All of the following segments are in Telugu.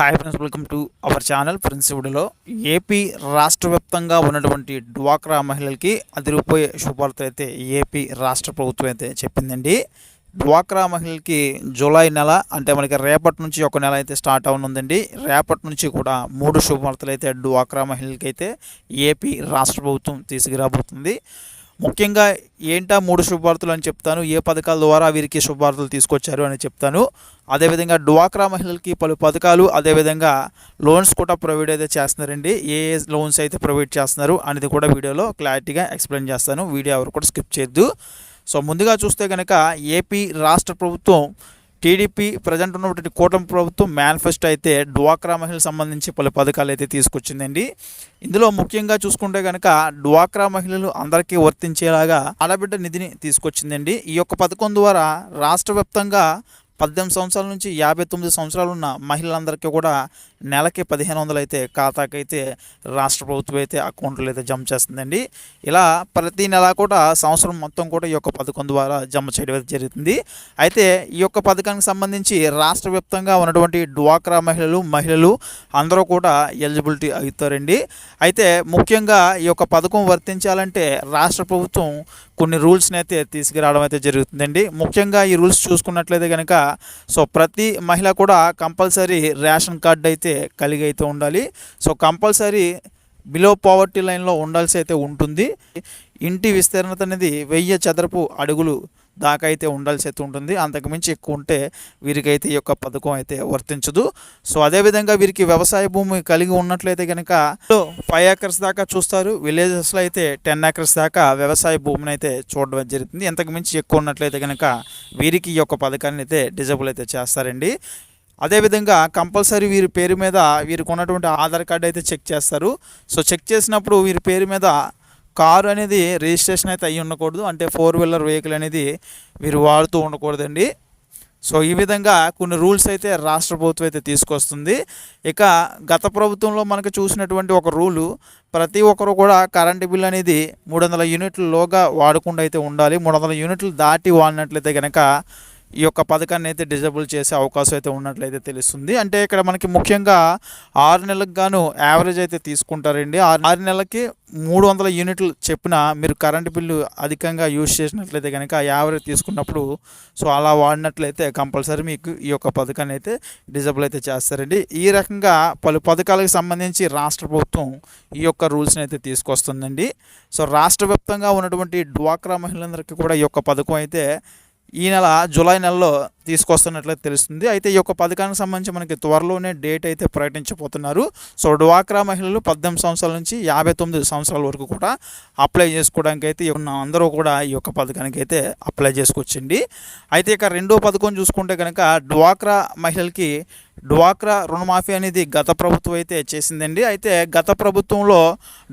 Hi friends welcome to our channel ఫ్రెండ్స్వుడ్లో AP రాష్ట్ర వ్యాప్తంగా ఉన్నటువంటి డ్వాక్రా మహిళలకి అదిరిపోయే శుభార్త అయితే ఏపీ రాష్ట్ర ప్రభుత్వం అయితే చెప్పిందండి. డ్వాక్రా మహిళలకి జూలై నెల అంటే మనకి రేపటి నుంచి ఒక నెల అయితే స్టార్ట్ అవనుందండి. రేపటి నుంచి కూడా మూడు శుభార్తలు అయితే డ్వాక్రా మహిళలకి అయితే ఏపీ రాష్ట్ర ప్రభుత్వం తీసుకురాబోతుంది. ముఖ్యంగా ఏంటా మూడు శుభార్తలు అని చెప్తాను? ఏ పథకాల ద్వారా వీరికి శుభార్తలు తీసుకొచ్చారు అని చెప్తాను. అదేవిధంగా డ్వాక్రా మహిళలకి పలు పథకాలు అదేవిధంగా లోన్స్ కూడా ప్రొవైడ్ అయితే చేస్తున్నారండి. ఏ ఏ లోన్స్ అయితే ప్రొవైడ్ చేస్తున్నారు అనేది కూడా వీడియోలో క్లారిటీగా ఎక్స్ప్లెయిన్ చేస్తాను. వీడియో ఎవరు కూడా స్కిప్ చేయొద్దు. సో ముందుగా చూస్తే కనుక ఏపీ రాష్ట్ర ప్రభుత్వం టీడీపీ ప్రజెంట్ ఉన్నటువంటి కూటమి ప్రభుత్వం మేనిఫెస్టో అయితే డ్వాక్రా మహిళలకు సంబంధించి పలు పథకాలు అయితే తీసుకొచ్చిందండి. ఇందులో ముఖ్యంగా చూసుకుంటే కనుక డ్వాక్రా మహిళలు అందరికీ వర్తించేలాగా ఆడబిడ్డ నిధిని తీసుకొచ్చిందండి. ఈ యొక్క పథకం ద్వారా రాష్ట్ర పద్దెనిమిది సంవత్సరాల నుంచి యాభై తొమ్మిది సంవత్సరాలు ఉన్న మహిళలందరికీ కూడా నెలకి పదిహేను వందలు అయితే ఖాతాకైతే రాష్ట్ర ప్రభుత్వం అయితే అకౌంట్లో అయితే జమ చేస్తుందండి. ఇలా ప్రతి నెల కూడా సంవత్సరం మొత్తం కూడా ఈ యొక్క పథకం ద్వారా జమ చేయడం అయితే జరుగుతుంది. అయితే ఈ యొక్క పథకానికి సంబంధించి రాష్ట్ర వ్యాప్తంగా ఉన్నటువంటి డ్వాక్రా మహిళలు మహిళలు అందరూ కూడా ఎలిజిబిలిటీ అవుతారండి అయితే ముఖ్యంగా ఈ యొక్క పథకం వర్తించాలంటే రాష్ట్ర ప్రభుత్వం కొన్ని రూల్స్ని అయితే తీసుకురావడం అయితే జరుగుతుందండి. ముఖ్యంగా ఈ రూల్స్ చూసుకున్నట్లయితే కనుక సో ప్రతి మహిళ కూడా కంపల్సరీ రేషన్ కార్డు అయితే కలిగి అయితే ఉండాలి. సో కంపల్సరీ బిలో పావర్టీ లైన్లో ఉండాల్సి అయితే ఉంటుంది. ఇంటి విస్తీర్ణత అనేది వెయ్యి చదరపు అడుగులు దాకా అయితే ఉండాల్సి అయితే ఉంటుంది. అంతకుమించి ఎక్కువ ఉంటే వీరికైతే ఈ యొక్క పథకం అయితే వర్తించదు. సో అదేవిధంగా వీరికి వ్యవసాయ భూమి కలిగి ఉన్నట్లయితే కనుక ఫైవ్ ఏకర్స్ దాకా చూస్తారు. విలేజెస్లో అయితే టెన్ ఏకర్స్ దాకా వ్యవసాయ భూమిని అయితే చూడడం జరుగుతుంది. ఎంతకుమించి ఎక్కువ ఉన్నట్లయితే కనుక వీరికి ఈ యొక్క పథకాన్ని అయితే డిజబుల్ అయితే చేస్తారండి. అదేవిధంగా కంపల్సరీ వీరి పేరు మీద వీరికి ఉన్నటువంటి ఆధార్ కార్డు అయితే చెక్ చేస్తారు. సో చెక్ చేసినప్పుడు వీరి పేరు మీద కారు అనేది రిజిస్ట్రేషన్ అయితే అయ్యి ఉండకూడదు. అంటే ఫోర్ వీలర్ వెహికల్ అనేది మీరు వాడుతూ ఉండకూడదండి. సో ఈ విధంగా కొన్ని రూల్స్ అయితే రాష్ట్ర ప్రభుత్వం అయితే తీసుకొస్తుంది. ఇక గత ప్రభుత్వంలో మనకు చూసినటువంటి ఒక రూలు ప్రతి ఒక్కరు కూడా కరెంటు బిల్ అనేది మూడు వందల యూనిట్లలోగా వాడకుండా అయితే ఉండాలి. మూడు వందల యూనిట్లు దాటి వాడినట్లయితే కనుక ఈ యొక్క పథకాన్ని అయితే డిజబుల్ చేసే అవకాశం అయితే ఉన్నట్లయితే తెలుస్తుంది. అంటే ఇక్కడ మనకి ముఖ్యంగా ఆరు నెలలకు గాను యావరేజ్ అయితే తీసుకుంటారండి. ఆరు ఆరు నెలలకి మూడు వందల యూనిట్లు చెప్పిన మీరు కరెంటు బిల్లు అధికంగా యూజ్ చేసినట్లయితే కనుక యావరేజ్ తీసుకున్నప్పుడు సో అలా వాడినట్లయితే కంపల్సరీ మీకు ఈ యొక్క పథకాన్ని అయితే డిజబుల్ అయితే చేస్తారండి. ఈ రకంగా పలు పథకాలకు సంబంధించి రాష్ట్ర ప్రభుత్వం ఈ యొక్క రూల్స్ని అయితే తీసుకొస్తుందండి. సో రాష్ట్ర వ్యాప్తంగా ఉన్నటువంటి డ్వాక్రా మహిళలందరికీ కూడా ఈ యొక్క పథకం అయితే ఈ నెల జూలై నెలలో తీసుకొస్తున్నట్లయితే తెలుస్తుంది. అయితే ఈ యొక్క పథకానికి సంబంధించి మనకి త్వరలోనే డేట్ అయితే ప్రకటించబోతున్నారు. సో డ్వాక్రా మహిళలు పద్దెనిమిది సంవత్సరాల నుంచి యాభై తొమ్మిది సంవత్సరాల వరకు కూడా అప్లై చేసుకోవడానికి అయితే ఉన్న అందరూ కూడా ఈ యొక్క పథకానికి అయితే అప్లై చేసుకొచ్చింది. అయితే ఇక రెండో పథకం చూసుకుంటే కనుక డ్వాక్రా మహిళలకి డ్వాక్రా రుణమాఫీ అనేది గత ప్రభుత్వం అయితే చేసిందండి. అయితే గత ప్రభుత్వంలో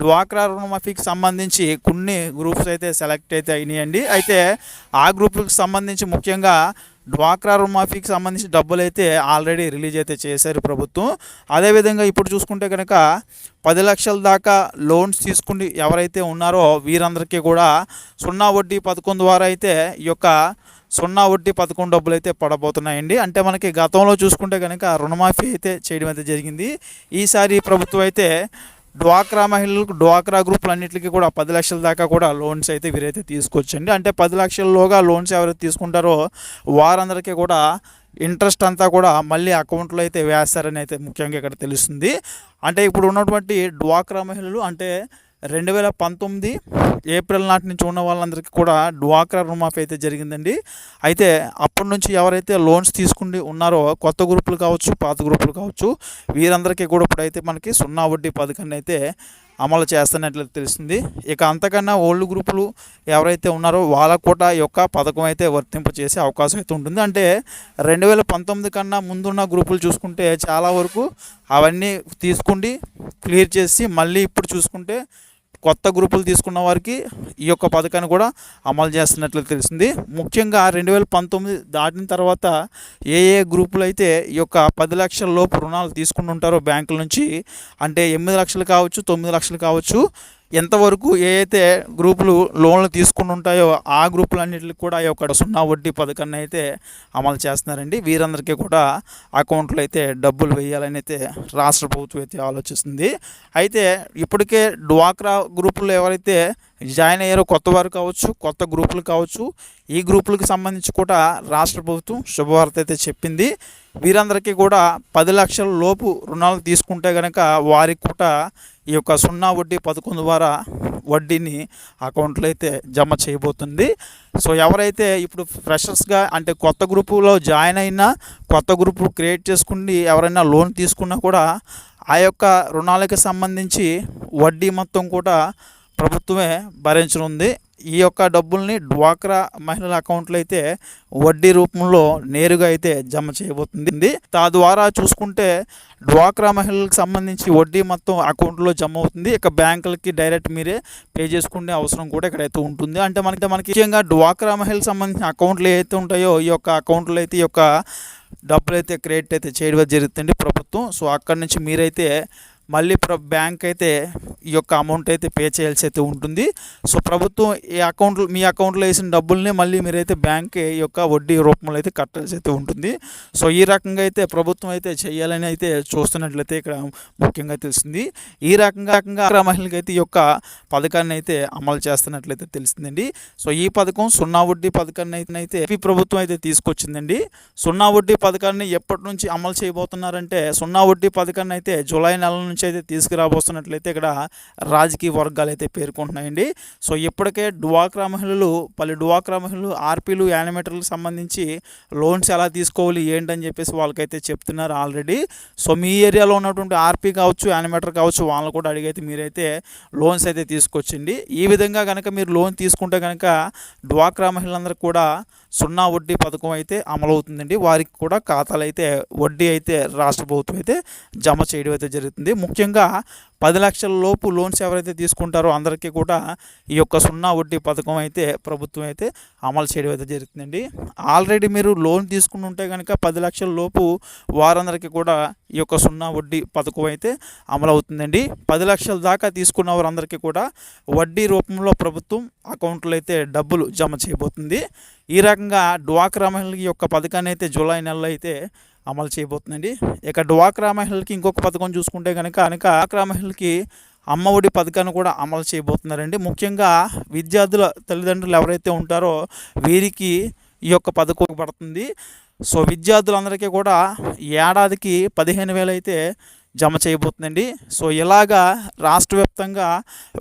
డ్వాక్రా రుణమాఫీకి సంబంధించి కొన్ని గ్రూప్స్ అయితే సెలెక్ట్ అయితే అయినాయండి. అయితే ఆ గ్రూపులకు సంబంధించి ముఖ్యంగా డ్వాక్రా రుణమాఫీకి సంబంధించిన డబ్బులు అయితే ఆల్రెడీ రిలీజ్ అయితే చేశారు ప్రభుత్వం. అదేవిధంగా ఇప్పుడు చూసుకుంటే కనుక పది లక్షల దాకా లోన్స్ తీసుకుని ఎవరైతే ఉన్నారో వీరందరికీ కూడా సున్నా వడ్డీ పథకం ద్వారా అయితే ఈ యొక్క సున్నా వడ్డీ పథకం డబ్బులు అయితే పడబోతున్నాయండి. అంటే మనకి గతంలో చూసుకుంటే కనుక రుణమాఫీ అయితే చేయడం అయితే జరిగింది. ఈసారి ప్రభుత్వం అయితే డ్వాక్రా మహిళలకు డ్వాక్రా గ్రూపులన్నింటికి కూడా పది లక్షల దాకా కూడా లోన్స్ అయితే వీరైతే తీసుకొచ్చండి. అంటే పది లక్షల్లోగా లోన్స్ ఎవరైతే తీసుకుంటారో వారందరికీ కూడా ఇంట్రెస్ట్ అంతా కూడా మళ్ళీ అకౌంట్లో అయితే వేస్తారని అయితే ముఖ్యంగా ఇక్కడ తెలుస్తుంది. అంటే ఇప్పుడు ఉన్నటువంటి డ్వాక్రా మహిళలు అంటే రెండు వేల పంతొమ్మిది ఏప్రిల్ నాటి నుంచి ఉన్న వాళ్ళందరికీ కూడా డ్వాక్రా రుణమాఫీ అయితే జరిగిందండి. అయితే అప్పటి నుంచి ఎవరైతే లోన్స్ తీసుకుని ఉన్నారో కొత్త గ్రూపులు కావచ్చు పాత గ్రూపులు కావచ్చు వీరందరికీ కూడా ఇప్పుడైతే మనకి సున్నా వడ్డీ పథకాన్ని అయితే అమలు చేస్తున్నట్లు తెలిసింది ఇక అంతకన్నా ఓల్డ్ గ్రూపులు ఎవరైతే ఉన్నారో వాళ్ళ కూడా యొక్క పథకం అయితే వర్తింప చేసే అవకాశం అయితే ఉంటుంది. అంటే రెండు వేల పంతొమ్మిది కన్నా ముందున్న గ్రూపులు చూసుకుంటే చాలా వరకు అవన్నీ తీసుకుండి క్లియర్ చేసి మళ్ళీ ఇప్పుడు చూసుకుంటే కొత్త గ్రూపులు తీసుకున్న వారికి ఈ యొక్క పథకాన్ని కూడా అమలు చేస్తున్నట్లు తెలిసింది ముఖ్యంగా రెండు వేల పంతొమ్మిది దాటిన తర్వాత ఏ ఏ గ్రూపులు అయితే ఈ యొక్క పది లక్షల లోపు రుణాలు తీసుకుంటుంటారో బ్యాంకుల నుంచి అంటే ఎనిమిది లక్షలు కావచ్చు తొమ్మిది లక్షలు కావచ్చు ఎంతవరకు ఏ అయితే గ్రూపులు లోన్లు తీసుకుని ఉంటాయో ఆ గ్రూపులన్నింటికి కూడా ఈ యొక్క సున్నా వడ్డీ పథకాన్ని అయితే అమలు చేస్తున్నారండి. వీరందరికీ కూడా అకౌంట్లో అయితే డబ్బులు వేయాలని అయితే రాష్ట్ర ప్రభుత్వం అయితే ఆలోచిస్తుంది. అయితే ఇప్పటికే డ్వాక్రా గ్రూపులు ఎవరైతే జాయిన్ అయ్యారో కొత్త వారు కావచ్చు కొత్త గ్రూపులు కావచ్చు. ఈ గ్రూపులకు సంబంధించి కూడా రాష్ట్ర ప్రభుత్వం శుభవార్త అయితే చెప్పింది. వీరందరికీ కూడా పది లక్షల లోపు రుణాలు తీసుకుంటే కనుక వారికి కూడా ఈ యొక్క సున్నా వడ్డీ పథకం ద్వారా వడ్డీని అకౌంట్లో అయితే జమ చేయబోతుంది. సో ఎవరైతే ఇప్పుడు ఫ్రెషర్స్గా అంటే కొత్త గ్రూపులో జాయిన్ అయినా కొత్త గ్రూపు క్రియేట్ చేసుకుని ఎవరైనా లోన్ తీసుకున్నా కూడా ఆ యొక్క రుణాలకు సంబంధించి వడ్డీ మొత్తం కూడా ప్రభుత్వమే భరించనుంది. ఈ యొక్క డబ్బుల్ని డ్వాక్రా మహిళల అకౌంట్లో అయితే వడ్డీ రూపంలో నేరుగా అయితే జమ చేయబోతుంది. తద్వారా చూసుకుంటే డ్వాక్రా మహిళలకు సంబంధించి వడ్డీ మొత్తం అకౌంట్లో జమ అవుతుంది. ఇక బ్యాంకులకి డైరెక్ట్ మీరే పే చేసుకునే అవసరం కూడా ఇక్కడైతే ఉంటుంది. అంటే మనకి మనకి ముఖ్యంగా డ్వాక్రా మహిళలకు సంబంధించిన అకౌంట్లు ఏవైతే ఉంటాయో ఈ యొక్క అకౌంట్లో అయితే ఈ యొక్క డబ్బులు అయితే క్రెడిట్ అయితే చేయడం జరుగుతుంది ప్రభుత్వం. సో అక్కడి నుంచి మీరైతే మళ్ళీ ప్ర బ్యాంక్ అయితే ఈ యొక్క అమౌంట్ అయితే పే చేయాల్సి అయితే ఉంటుంది. సో ప్రభుత్వం ఈ అకౌంట్లో మీ అకౌంట్లో వేసిన డబ్బుల్ని మళ్ళీ మీరైతే బ్యాంక్ ఈ యొక్క వడ్డీ రూపంలో అయితే కట్టాల్సి అయితే ఉంటుంది. సో ఈ రకంగా అయితే ప్రభుత్వం అయితే చేయాలని అయితే చూస్తున్నట్లయితే ఇక్కడ ముఖ్యంగా తెలుస్తుంది ఈ రకంగా రకంగా ఆ అయితే ఈ యొక్క పథకాన్ని అయితే అమలు చేస్తున్నట్లయితే తెలిసిందండి. సో ఈ పథకం సున్నా వడ్డీ పథకాన్ని అయితే అయితే ఏపీ ప్రభుత్వం అయితే తీసుకొచ్చిందండి. సున్నా వడ్డీ పథకాన్ని ఎప్పటి నుంచి అమలు చేయబోతున్నారంటే సున్నా వడ్డీ పథకాన్ని అయితే జూలై నెల నుంచి అయితే తీసుకురాబోతున్నట్లయితే ఇక్కడ రాజకీయ వర్గాలు అయితే పేర్కొంటున్నాయండి. సో ఇప్పటికే డువాక్రా మహిళలు పలు డువాక్రా మహిళలు ఆర్పీలు యానిమేటర్లకు సంబంధించి లోన్స్ ఎలా తీసుకోవాలి ఏంటని చెప్పేసి వాళ్ళకైతే చెప్తున్నారు ఆల్రెడీ. సో మీ ఏరియాలో ఉన్నటువంటి ఆర్పీ కావచ్చు యానిమేటర్ కావచ్చు వాళ్ళని కూడా అడిగైతే మీరైతే లోన్స్ అయితే తీసుకొచ్చండి. ఈ విధంగా కనుక మీరు లోన్ తీసుకుంటే కనుక డ్వాక్రా మహిళలందరికీ కూడా సున్నా వడ్డీ పథకం అయితే అమలవుతుందండి. వారికి కూడా ఖాతాలు అయితే వడ్డీ అయితే రాష్ట్ర ప్రభుత్వం అయితే జమ చేయడం అయితే జరుగుతుంది. ముఖ్యంగా పది లక్షల లోపు లోన్స్ ఎవరైతే తీసుకుంటారో అందరికీ కూడా ఈ యొక్క సున్నా వడ్డీ పథకం అయితే ప్రభుత్వం అయితే అమలు చేయడం అయితే జరుగుతుందండి. ఆల్రెడీ మీరు లోన్ తీసుకుని ఉంటే కనుక పది లక్షల లోపు వారందరికీ కూడా ఈ యొక్క సున్నా వడ్డీ పథకం అయితే అమలు అవుతుందండి. పది లక్షల దాకా తీసుకున్న వారందరికీ కూడా వడ్డీ రూపంలో ప్రభుత్వం అకౌంట్లో అయితే డబ్బులు జమ చేయబోతుంది. ఈ రకంగా డ్వాక్రా మహిళలకి యొక్క పథకాన్ని అయితే జూలై నెలలో అయితే అమలు చేయబోతుందండి. ఇక డ్వాక్రా మహిళలకి ఇంకొక పథకం చూసుకుంటే కనుక కనుక డ్వాక్రా మహిళలకి అమ్మ ఒడి పథకాన్ని కూడా అమలు చేయబోతున్నారండి. ముఖ్యంగా విద్యార్థుల తల్లిదండ్రులు ఎవరైతే ఉంటారో వీరికి ఈ యొక్క పథకం పడుతుంది సో విద్యార్థులందరికీ కూడా ఏడాదికి పదిహేను వేలు అయితే జమ చేయబోతుందండి. సో ఇలాగా రాష్ట్ర వ్యాప్తంగా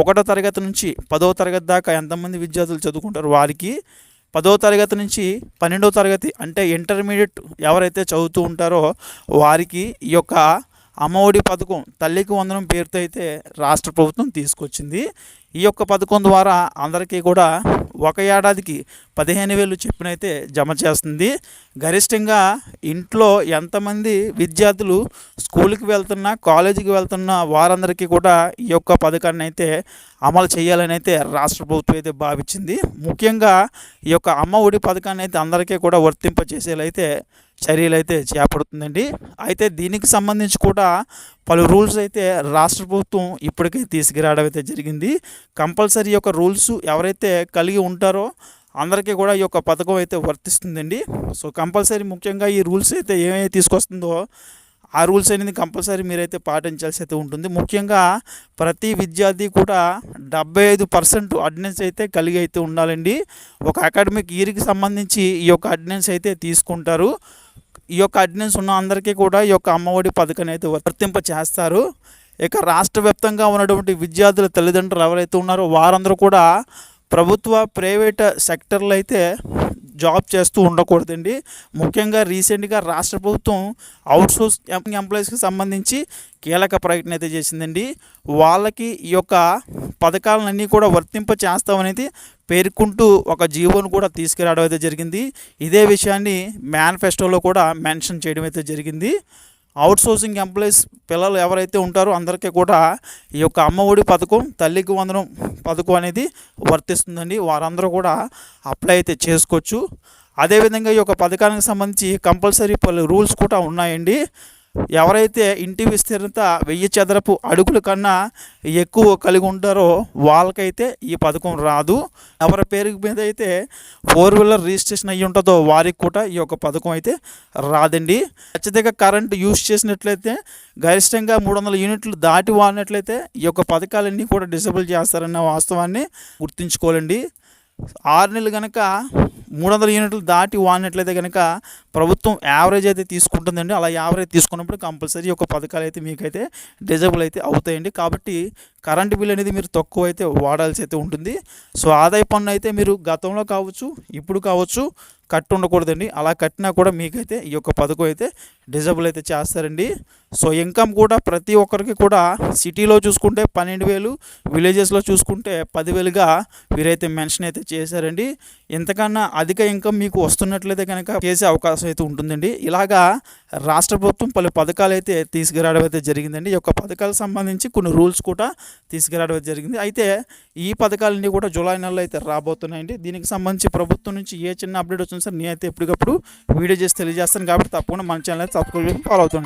ఒకటో తరగతి నుంచి పదో తరగతి దాకా ఎంతమంది విద్యార్థులు చదువుకుంటారు వారికి? పదో తరగతి నుంచి పన్నెండో తరగతి అంటే ఇంటర్మీడియట్ ఎవరైతే చదువుతూ ఉంటారో వారికి ఈ యొక్క అమ్మఒడి పథకం తల్లికి వందనం పేరుతో అయితే రాష్ట్ర ప్రభుత్వం తీసుకొచ్చింది. ఈ యొక్క పథకం ద్వారా అందరికీ కూడా ఒక ఏడాదికి పదిహేను వేలు చెప్పినైతే జమ చేస్తుంది. గరిష్టంగా ఇంట్లో ఎంతమంది విద్యార్థులు స్కూల్కి వెళ్తున్నా కాలేజీకి వెళ్తున్న వారందరికీ కూడా ఈ యొక్క పథకాన్ని అయితే అమలు చేయాలని అయితే రాష్ట్ర ప్రభుత్వం అయితే భావించింది. ముఖ్యంగా ఈ యొక్క అమ్మ ఒడి పథకాన్ని అయితే అందరికీ కూడా వర్తింపచేసేలైతే చర్యలు అయితే చేపడుతుందండి. అయితే దీనికి సంబంధించి కూడా పలు రూల్స్ అయితే రాష్ట్ర ప్రభుత్వం ఇప్పటికే తీసుకురావడం అయితే జరిగింది. కంపల్సరీ యొక్క రూల్స్ ఎవరైతే కలిగి ఉంటారో అందరికీ కూడా ఈ యొక్క పథకం అయితే వర్తిస్తుందండి. సో కంపల్సరీ ముఖ్యంగా ఈ రూల్స్ అయితే ఏమైతే తీసుకొస్తుందో ఆ రూల్స్ అనేది కంపల్సరీ మీరైతే పాటించాల్సి అయితే ఉంటుంది. ముఖ్యంగా ప్రతి విద్యార్థి కూడా డెబ్బై ఐదు పర్సెంట్ అటెండెన్స్ అయితే కలిగి అయితే ఉండాలండి. ఒక అకాడమిక్ ఇయర్కి సంబంధించి ఈ యొక్క అటెండెన్స్ అయితే తీసుకుంటారు. ఈ యొక్క అటెండెన్స్ ఉన్న అందరికీ కూడా ఈ యొక్క అమ్మఒడి పథకాన్ని అయితే వర్తింప చేస్తారు. ఇక రాష్ట్ర వ్యాప్తంగా ఉన్నటువంటి విద్యార్థుల తల్లిదండ్రులు ఎవరైతే ఉన్నారో వారందరూ కూడా ప్రభుత్వ ప్రైవేట్ సెక్టర్లు అయితే జాబ్ చేస్తూ ఉండకూడదండి. ముఖ్యంగా రీసెంట్గా రాష్ట్ర ప్రభుత్వం అవుట్సోర్స్ ఎంప్లాయీస్కి సంబంధించి కీలక ప్రకటన అయితే చేసిందండి. వాళ్ళకి ఈ యొక్క పథకాలన్నీ కూడా వర్తింప చేస్తామనేది పేర్కొంటూ ఒక జీవోను కూడా తీసుకురావడం అయితే జరిగింది. ఇదే విషయాన్ని మేనిఫెస్టోలో కూడా మెన్షన్ చేయడం అయితే జరిగింది. అవుట్సోర్సింగ్ ఎంప్లాయీస్ పిల్లలు ఎవరైతే ఉంటారో అందరికీ కూడా ఈ యొక్క అమ్మ ఒడి పథకం తల్లికి వందనం పథకం అనేది వర్తిస్తుందండి. వారందరూ కూడా అప్లై అయితే చేసుకోవచ్చు. అదేవిధంగా ఈ యొక్క పథకానికి సంబంధించి కంపల్సరీ పలు రూల్స్ కూడా ఉన్నాయండి. ఎవరైతే ఇంటి విస్తీర్ణత వెయ్యి చదరపు అడుగుల కన్నా ఎక్కువ కలిగి ఉంటారో వాళ్ళకైతే ఈ పథకం రాదు. ఎవరి పేరు మీద అయితే ఫోర్ వీలర్ రిజిస్ట్రేషన్ అయ్యి ఉంటుందో వారికి కూడా ఈ యొక్క పథకం అయితే రాదండి. ఖచ్చితంగా కరెంట్ యూస్ చేసినట్లయితే గరిష్టంగా మూడు వందల యూనిట్లు దాటి వాడినట్లయితే ఈ యొక్క పథకాలన్నీ కూడా డిసేబుల్ చేస్తారన్న వాస్తవాన్ని గుర్తుంచుకోవాలండి. ఆరు నెలలు కనుక మూడు వందల యూనిట్లు దాటి వాడినట్లయితే కనుక ప్రభుత్వం యావరేజ్ అయితే తీసుకుంటుందండి. అలా యావరేజ్ తీసుకున్నప్పుడు కంపల్సరీ ఒక పథకాలు అయితే మీకైతే డిజబుల్ అయితే అవుతాయండి. కాబట్టి కరెంటు బిల్ అనేది మీరు తక్కువ అయితే వాడాల్సి అయితే ఉంటుంది. సో ఆదాయ పన్ను అయితే మీరు గతంలో కావచ్చు ఇప్పుడు కావచ్చు కట్టు ఉండకూడదండి అలా కట్టినా కూడా మీకైతే ఈ యొక్క పథకం అయితే డిజబుల్ అయితే చేస్తారండి. సో ఇన్కమ్ కూడా ప్రతి ఒక్కరికి కూడా సిటీలో చూసుకుంటే పన్నెండు వేలు విలేజెస్లో చూసుకుంటే పదివేలుగా వీరైతే మెన్షన్ అయితే చేశారండి. ఇంతకన్నా అధిక ఇన్కమ్ మీకు వస్తున్నట్లయితే కనుక చేసే అవకాశం అయితే ఉంటుందండి. ఇలాగా రాష్ట్ర ప్రభుత్వం పలు పథకాలు అయితే తీసుకురావడం అయితే జరిగిందండి. ఈ యొక్క పథకాలకు సంబంధించి కొన్ని రూల్స్ కూడా తీసుకురావడం అయితే జరిగింది. అయితే ఈ పథకాలన్నీ కూడా జూలై నెలలో అయితే రాబోతున్నాయండి. దీనికి సంబంధించి ప్రభుత్వం నుంచి ఏ చిన్న అప్డేట్ వచ్చినా సరే నేనైతే ఎప్పటికప్పుడు వీడియో చేసి తెలియజేస్తాను. కాబట్టి తప్పకుండా మన ఛానల్ అయితే సబ్స్క్రైబ్ ఫాలో అవుతుంది